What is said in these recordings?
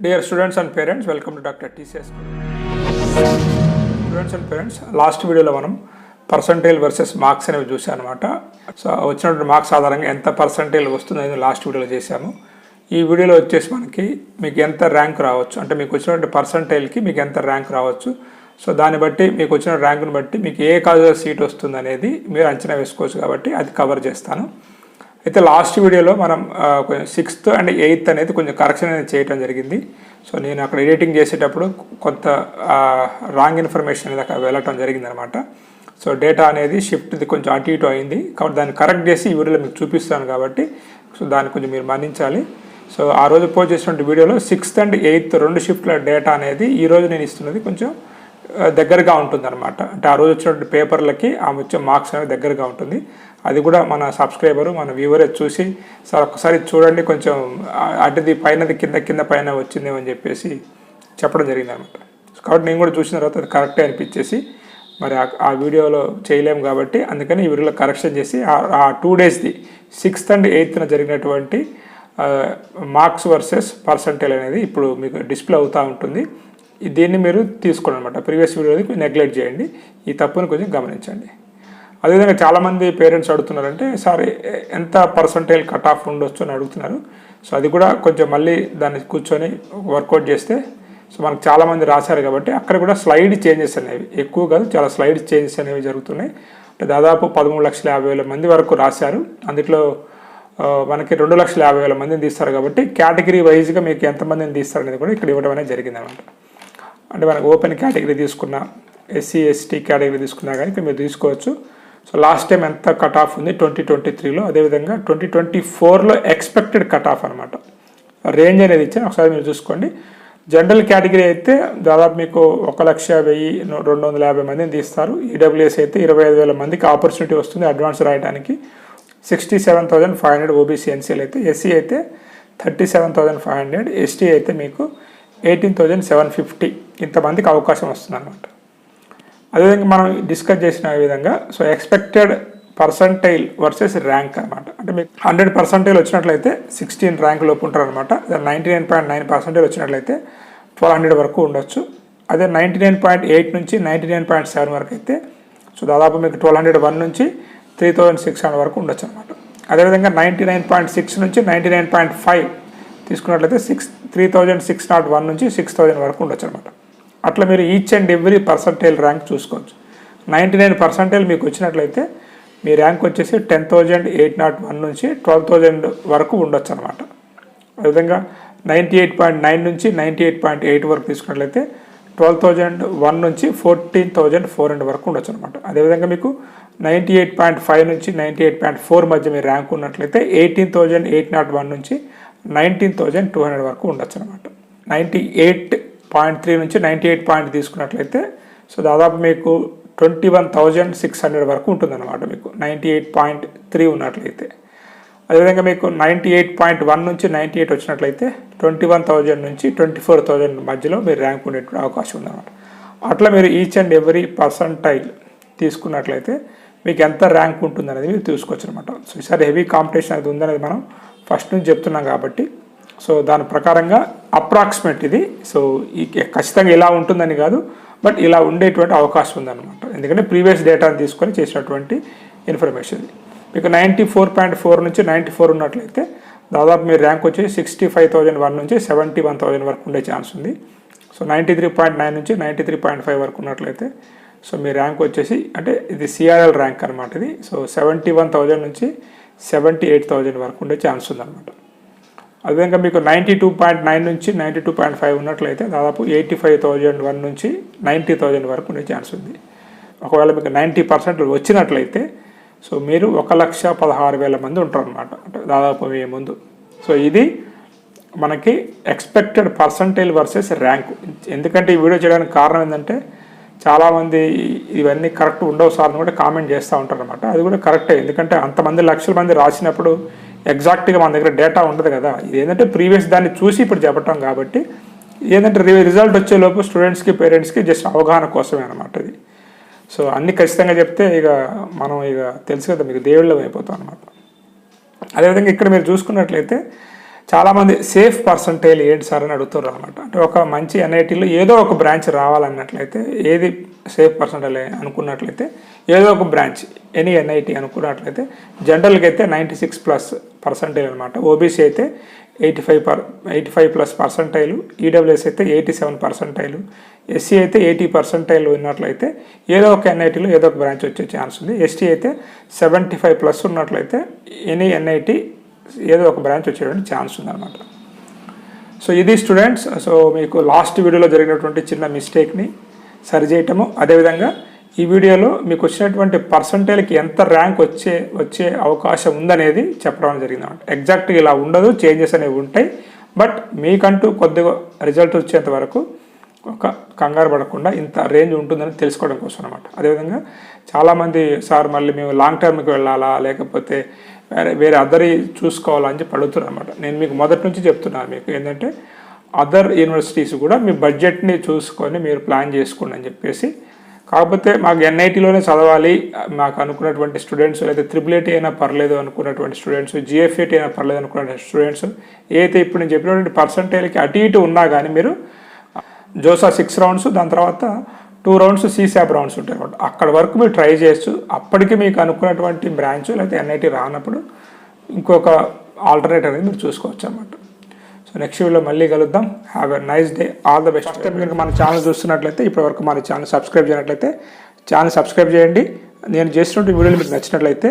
Dear students and parents welcome to doctor TCS students and parents last వీడియోలో మనం percentage versus marks అనేవి చూసాం అనమాట సో వచ్చినటువంటి మార్క్స్ ఆధారంగా ఎంత పర్సంటేజ్ వస్తుందని లాస్ట్ వీడియోలో చేశాము. ఈ వీడియోలో వచ్చేసి మనకి మీకు ఎంత ర్యాంక్ రావచ్చు? అంటే మీకు వచ్చినటువంటి పర్సంటేజ్కి మీకు ఎంత ర్యాంక్ రావచ్చు? సో దాన్ని బట్టి మీకు వచ్చిన ర్యాంకుని బట్టి మీకు ఏ కాలేజీలో సీట్ వస్తుంది అనేది మీరు అంచనా వేసుకోవచ్చు కాబట్టి అది కవర్ చేస్తాను. అయితే లాస్ట్ వీడియోలో మనం కొంచెం సిక్స్త్ అండ్ ఎయిత్ అనేది కొంచెం కరెక్షన్ అనేది చేయడం జరిగింది. సో నేను అక్కడ ఎడిటింగ్ చేసేటప్పుడు కొంత రాంగ్ ఇన్ఫర్మేషన్ అనేది అక్కడ వెళ్ళటం జరిగిందనమాట. సో డేటా అనేది షిఫ్ట్ది కొంచెం అటు ఇటు అయింది. కాబట్టి దాన్ని కరెక్ట్ చేసి ఈ వీడియోలో మీకు చూపిస్తాను కాబట్టి సో దాన్ని కొంచెం మీరు మన్నించాలి. సో ఆ రోజు పోస్ట్ చేసినటువంటి వీడియోలో సిక్స్త్ అండ్ ఎయిత్ రెండు షిఫ్ట్ల డేటా అనేది ఈ రోజు నేను ఇస్తున్నది కొంచెం దగ్గరగా ఉంటుంది అనమాట అంటే ఆ రోజు వచ్చినటువంటి పేపర్లకి ఆమె వచ్చే మార్క్స్ అనేవి దగ్గరగా ఉంటుంది. అది కూడా మన సబ్స్క్రైబరు మన వ్యూవరే చూసి సార్ ఒకసారి చూడండి కొంచెం అటుది పైనది కింద కింద పైన వచ్చిందేమని చెప్పేసి చెప్పడం జరిగింది అనమాట కాబట్టి నేను కూడా చూసిన తర్వాత అది కరెక్టే అనిపించేసి మరి ఆ- ఆ వీడియోలో చేయలేము కాబట్టి అందుకని ఈ వీడియోలో కరెక్షన్ చేసి ఆ- టూ డేస్ది సిక్స్త్ అండ్ ఎయిత్న జరిగినటువంటి మార్క్స్ వర్సెస్ పర్సంటేజ్ అనేది ఇప్పుడు మీకు డిస్ప్లే అవుతూ ఉంటుంది. దీన్ని మీరు తీసుకోండి అనమాట ప్రీవియస్ వీడియోది నెగ్లెక్ట్ చేయండి. ఈ తప్పుని కొంచెం గమనించండి. అదేవిధంగా చాలామంది పేరెంట్స్ అడుగుతున్నారంటే సార్ ఎంత పర్సంటేజ్ కట్ ఆఫ్ ఉండొచ్చు? అని అడుగుతున్నారు. సో అది కూడా కొంచెం మళ్ళీ దాన్ని కూర్చొని వర్కౌట్ చేస్తే సో మనకు చాలామంది రాశారు కాబట్టి అక్కడ కూడా స్లైడ్ చేంజెస్ అనేవి ఎక్కువ కాదు చాలా స్లైడ్ చేంజెస్ అనేవి జరుగుతున్నాయి. అంటే దాదాపు పదమూడు లక్షల యాభై వేల మంది వరకు రాశారు. అందులో మనకి రెండు లక్షల యాభై వేల మందిని తీస్తారు కాబట్టి కేటగిరీ వైజ్గా మీకు ఎంతమందిని తీస్తారు అనేది కూడా ఇక్కడ ఇవ్వడం అనేది జరిగింది అనమాట అంటే మనకు ఓపెన్ కేటగిరీ తీసుకున్న ఎస్సీ ఎస్టీ కేటగిరీ తీసుకున్నా కానీ ఇక్కడ మీరు తీసుకోవచ్చు. సో లాస్ట్ టైం ఎంత కట్ ఆఫ్ ఉంది? ట్వంటీ ట్వంటీ త్రీలో. అదేవిధంగా ట్వంటీ ట్వంటీ ఫోర్లో ఎక్స్పెక్టెడ్ కట్ ఆఫ్ అనమాట రేంజ్ అనేది ఇచ్చాను. ఒకసారి మీరు చూసుకోండి. జనరల్ కేటగిరీ అయితే దాదాపు మీకు ఒక లక్ష వెయ్యి రెండు వందల యాభై మందిని తీస్తారు. ఈడబ్ల్యూఎస్ అయితే ఇరవై ఐదు వేల మందికి ఆపర్చునిటీ వస్తుంది అడ్వాన్స్ రాయడానికి sixty seven thousand five hundred OBC NCL అయితే ఎస్సీ అయితే thirty seven thousand five hundred ST అయితే మీకు ఎయిటీన్ థౌజండ్ సెవెన్ ఫిఫ్టీ. ఇంతమందికి అవకాశం వస్తుంది అనమాట అదేవిధంగా మనం డిస్కస్ చేసిన విధంగా so expected percentile versus rank అనమాట అంటే మీకు హండ్రెడ్ పర్సంటైల్ వచ్చినట్లయితే సిక్స్టీన్ ర్యాంక్ లోపు ఉంటారు అనమాట ninety nine point nine percentage వచ్చినట్లయితే ట్వెల్వ్ హండ్రెడ్ వరకు ఉండొచ్చు. అదే నైంటీ నైన్ పాయింట్ ఎయిట్ నుంచి నైంటీ నైన్ పాయింట్ సెవెన్ వరకు అయితే సో దాదాపు మీకు ట్వెల్వ్ హండ్రెడ్ వన్ నుంచి త్రీ థౌజండ్ సిక్స్ హండ్రెడ్ వరకు ఉండొచ్చు అనమాట అదేవిధంగా నైంటీ నైన్ పాయింట్ సిక్స్ నుంచి నైంటీ నైన్ పాయింట్ ఫైవ్ తీసుకున్నట్లయితే six three thousand six nought one నుంచి సిక్స్ థౌజండ్ వరకు ఉండొచ్చు అనమాట అట్లా మీరు each and every percentile rank చూసుకోవచ్చు. నైంటీ నైన్ పర్సంటేజ్ మీకు వచ్చినట్లయితే మీ ర్యాంక్ వచ్చేసి ten thousand eight nought one నుంచి ట్వెల్వ్ థౌజండ్ వరకు ఉండొచ్చు అనమాట అదేవిధంగా నైంటీ ఎయిట్ పాయింట్ నైన్ నుంచి నైంటీ ఎయిట్ పాయింట్ ఎయిట్ వరకు తీసుకున్నట్లయితే ట్వెల్వ్ థౌజండ్ వన్ నుంచి ఫోర్టీన్ థౌజండ్ ఫోర్ హండ్రెడ్ వరకు ఉండొచ్చు అనమాట అదేవిధంగా మీకు నైంటీ ఎయిట్ పాయింట్ ఫైవ్ నుంచి నైంటీ ఎయిట్ పాయింట్ ఫోర్ మధ్య మీ ర్యాంక్ ఉన్నట్లయితే eighteen thousand eight nought one నుంచి నైన్టీన్ థౌజండ్ టూ హండ్రెడ్ వరకు ఉండొచ్చు అనమాట నైంటీ ఎయిట్ పాయింట్ త్రీ నుంచి నైంటీ ఎయిట్ పాయింట్ తీసుకున్నట్లయితే సో దాదాపు మీకు twenty one thousand six hundred వరకు ఉంటుందన్నమాట మీకు నైంటీ ఎయిట్ పాయింట్ త్రీ ఉన్నట్లయితే. అదేవిధంగా మీకు నైంటీ ఎయిట్ పాయింట్ వన్ నుంచి నైంటీ ఎయిట్ వచ్చినట్లయితే ట్వంటీ వన్ థౌజండ్ నుంచి ట్వంటీ ఫోర్ థౌజండ్ మధ్యలో మీరు ర్యాంక్ ఉండేటువంటి అవకాశం ఉందన్నమాట. అట్లా మీరు ఈచ్ అండ్ ఎవ్రీ పర్సంటైల్ తీసుకున్నట్లయితే మీకు ఎంత ర్యాంక్ ఉంటుంది అనేది మీరు తీసుకోవచ్చు అనమాట సో ఈసారి హెవీ కాంపిటీషన్ అనేది ఉందనేది మనం ఫస్ట్ నుంచి చెప్తున్నాం కాబట్టి సో దాని ప్రకారంగా అప్రాక్సిమేట్ ఇది. సో ఈ ఖచ్చితంగా ఇలా ఉంటుందని కాదు బట్ ఇలా ఉండేటువంటి అవకాశం ఉందన్నమాట. ఎందుకంటే ప్రీవియస్ డేటాను తీసుకొని చేసినటువంటి ఇన్ఫర్మేషన్ ఇది. మీకు నైంటీ ఫోర్ పాయింట్ ఫోర్ నుంచి నైంటీ ఫోర్ ఉన్నట్లయితే దాదాపు మీరు ర్యాంక్ వచ్చి సిక్స్టీ ఫైవ్ థౌజండ్ వన్ నుంచి సెవెంటీ వన్ థౌజండ్ వరకు ఉండే ఛాన్స్ ఉంది. So ninety three point nine నుంచి నైంటీ త్రీ పాయింట్ ఫైవ్ వరకు ఉన్నట్లయితే సో మీ ర్యాంక్ వచ్చేసి అంటే ఇది సిఆర్ఎల్ ర్యాంక్ అనమాట ఇది. సో సెవెంటీ వన్ థౌజండ్ నుంచి సెవెంటీ ఎయిట్ థౌజండ్ వరకు ఉండే ఛాన్స్ ఉందన్నమాట. అదేవిధంగా మీకు నైంటీ టూ పాయింట్ నైన్ నుంచి నైంటీ టూ పాయింట్ ఫైవ్ ఉన్నట్లయితే దాదాపు ఎయిటీ ఫైవ్ థౌజండ్ వన్ నుంచి నైంటీ థౌజండ్ వరకు ఉండే ఛాన్స్ ఉంది. ఒకవేళ మీకు నైంటీ పర్సెంట్ వచ్చినట్లయితే సో మీరు ఒక లక్ష పదహారు వేల మంది ఉంటారు అనమాట అంటే దాదాపు మీ ముందు. సో ఇది మనకి ఎక్స్పెక్టెడ్ పర్సంటేజ్ వర్సెస్ ర్యాంక్ ఎందుకంటే ఈ వీడియో చేయడానికి కారణం ఏంటంటే చాలామంది ఇవన్నీ కరెక్ట్ ఉండవు సార్ అని కూడా కామెంట్ చేస్తూ ఉంటారు అనమాట అది కూడా కరెక్టే ఎందుకంటే అంతమంది లక్షల మంది రాసినప్పుడు ఎగ్జాక్ట్గా మన దగ్గర డేటా ఉండదు కదా. ఇది ఏంటంటే ప్రీవియస్ దాన్ని చూసి ఇప్పుడు చెప్పటం కాబట్టి ఏంటంటే రిజల్ట్ వచ్చేలోపు స్టూడెంట్స్కి పేరెంట్స్కి జస్ట్ అవగాహన కోసమే అనమాట ఇది. సో అన్ని ఖచ్చితంగా చెప్తే ఇక మనం ఇక తెలుసు కదా మీకు దేవుళ్ళం అయిపోతాం అనమాట అదేవిధంగా ఇక్కడ మీరు చూసుకున్నట్లయితే చాలామంది సేఫ్ పర్సంటేజ్ ఏంటి సార్ అని అడుగుతారు అనమాట అంటే ఒక మంచి ఎన్ఐటీలో ఏదో ఒక బ్రాంచ్ రావాలన్నట్లయితే ఏది సేఫ్ పర్సంటేజ్ అనుకున్నట్లయితే ఏదో ఒక బ్రాంచ్ ఎనీ ఎన్ఐటీ అనుకున్నట్లయితే జనరల్గా అయితే నైంటీ సిక్స్ ప్లస్ పర్సంటైల్ అనమాట ఓబీసీ అయితే eighty five per eighty five plus percentile EWS అయితే ఎయిటీ సెవెన్ పర్సంటైలు ఎస్సీ అయితే ఎయిటీ పర్సంటైల్ ఉన్నట్లయితే ఏదో ఒక ఎన్ఐటీలో ఏదో ఒక బ్రాంచ్ వచ్చే ఛాన్స్ ఉంది. ఎస్టీ అయితే సెవెంటీ ఫైవ్ ప్లస్ ఉన్నట్లయితే ఎనీ ఎన్ఐటి ఏదో ఒక బ్రాంచ్ వచ్చేటువంటి ఛాన్స్ ఉందన్నమాట. సో ఇది స్టూడెంట్స్ సో మీకు లాస్ట్ వీడియోలో జరిగినటువంటి చిన్న మిస్టేక్ని సరిచేయటము. అదేవిధంగా ఈ వీడియోలో మీకు వచ్చినటువంటి పర్సంటేజ్కి ఎంత ర్యాంక్ వచ్చే వచ్చే అవకాశం ఉందనేది చెప్పడం జరిగింది అనమాట ఎగ్జాక్ట్గా ఇలా ఉండదు చేంజెస్ అనేవి ఉంటాయి. బట్ మీకంటూ కొద్దిగా రిజల్ట్ వచ్చేంత వరకు ఒక కంగారు పడకుండా ఇంత రేంజ్ ఉంటుందని తెలుసుకోవడం కోసం అనమాట అదేవిధంగా చాలామంది సార్ మళ్ళీ మేము లాంగ్ టర్మ్కి వెళ్ళాలా లేకపోతే వేరే వేరే అదర్ చూసుకోవాలా అని చెప్పి అడుగుతున్నారు అనమాట నేను మీకు మొదటి నుంచి చెప్తున్నాను మీకు ఏంటంటే అదర్ యూనివర్సిటీస్ కూడా మీ బడ్జెట్ని చూసుకొని మీరు ప్లాన్ చేసుకోండి అని చెప్పేసి కాకపోతే మాకు ఎన్ఐటీలోనే చదవాలి. మాకు అనుకున్నటువంటి స్టూడెంట్స్ లేదా త్రిబుల్ ఐటీ అయినా పర్లేదు అనుకున్నటువంటి స్టూడెంట్స్ జిఎఫ్ఏటీ అయినా పర్లేదు అనుకున్న స్టూడెంట్స్ ఏదైతే ఇప్పుడు నేను చెప్పినటువంటి పర్సంటేజ్కి అటు ఇటు ఉన్నా కానీ మీరు జోసా సిక్స్ రౌండ్స్ దాని తర్వాత టూ రౌండ్స్ సీసాప్ రౌండ్స్ ఉంటాయి అనమాట అక్కడ వరకు మీరు ట్రై చేయొచ్చు. అప్పటికి మీకు అనుకున్నటువంటి బ్రాంచ్ లేకపోతే ఎన్ఐటీ రానప్పుడు ఇంకొక ఆల్టర్నేట్ అనేది మీరు చూసుకోవచ్చు అనమాట సో నెక్స్ట్ వీడియోలో మళ్ళీ కలుద్దాం. Have a nice day all the best first time కనుక మన ఛానల్ చూస్తున్నట్లయితే ఇప్పటివరకు మన ఛానల్ సబ్స్క్రైబ్ చేయనట్లయితే ఛానల్ సబ్స్క్రైబ్ చేయండి. నేను చేస్తున్న వీడియోలు మీకు నచ్చినట్లయితే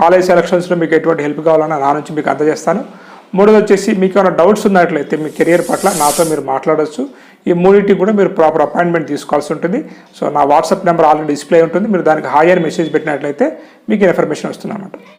కాలేజ్ సెలక్షన్స్లో మీకు ఎటువంటి హెల్ప్ కావాలన్నా నా నుంచి మీకు అందజేస్తాను. మూడోది వచ్చేసి మీకు ఏమైనా డౌట్స్ ఉన్నట్లయితే మీ కెరియర్ పట్ల నాతో మీరు మాట్లాడవచ్చు ఈ మూడింటికి కూడా మీరు ప్రాపర్ అపాయింట్మెంట్ తీసుకోవాల్సి ఉంటుంది. సో నా వాట్సాప్ నెంబర్ ఆల్రెడీ డిస్ప్లే ఉంటుంది. మీరు దానికి హాయర్ మెసేజ్ పెట్టినట్లయితే మీకు ఇన్ఫర్మేషన్ వస్తుంది అన్నమాట